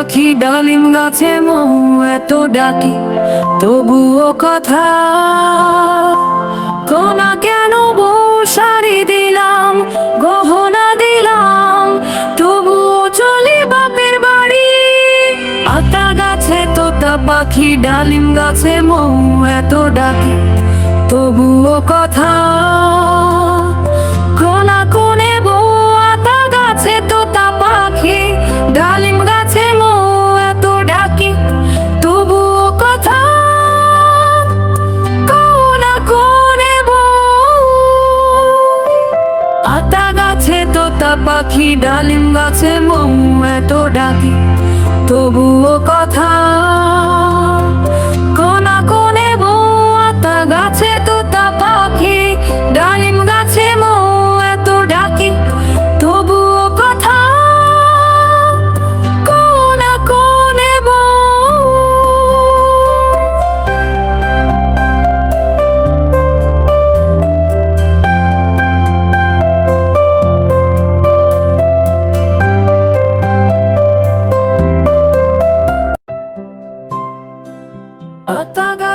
পাখি ডালিম গাছে মৌ এত ডাকি, তবুও কথা কোনা কেন বউ শাড়ি দিলাম, গহনা দিলাম, তবুও চলি বাপের বাড়ি। আতা গাছে তোতা পাখি ডালিম গাছে মৌ এত ডাকি, তবুও কথা পাখি ডালিম গাছে মৌ এত ডাকি তবুও কথা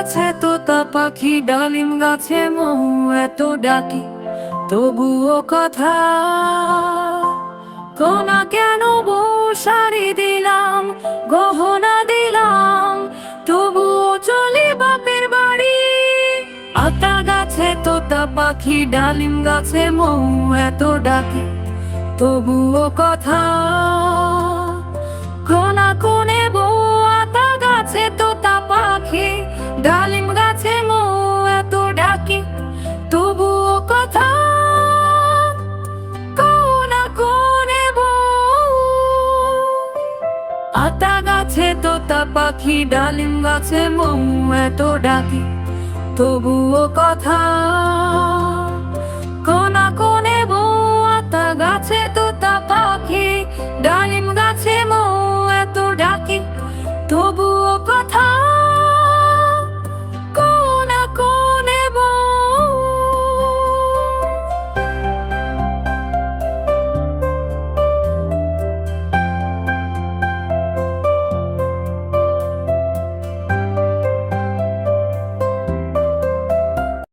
আতা গাছে তোতা পাখি, ডালিম গাছে মৌ এত ডাকি। তবুও কথা, কোনা কেন শাড়ি দিলাম, গহনা দিলাম? তবুও চলি বাপের বাড়ি। আতা গাছে তোতা পাখি, ডালিম গাছে মৌ এত ডাকি। তবুও কথা, কোনা ডালিম গাছে মৌ এত ডাকি তবুও কথা। কোনা, কোনে আতা গাছে তোতা পাখি, ডালিম গাছে মৌ এত ডাকি তবুও কথা। কোনা, কোনে বউ, আতা গাছে তোতা পাখি, ডালিম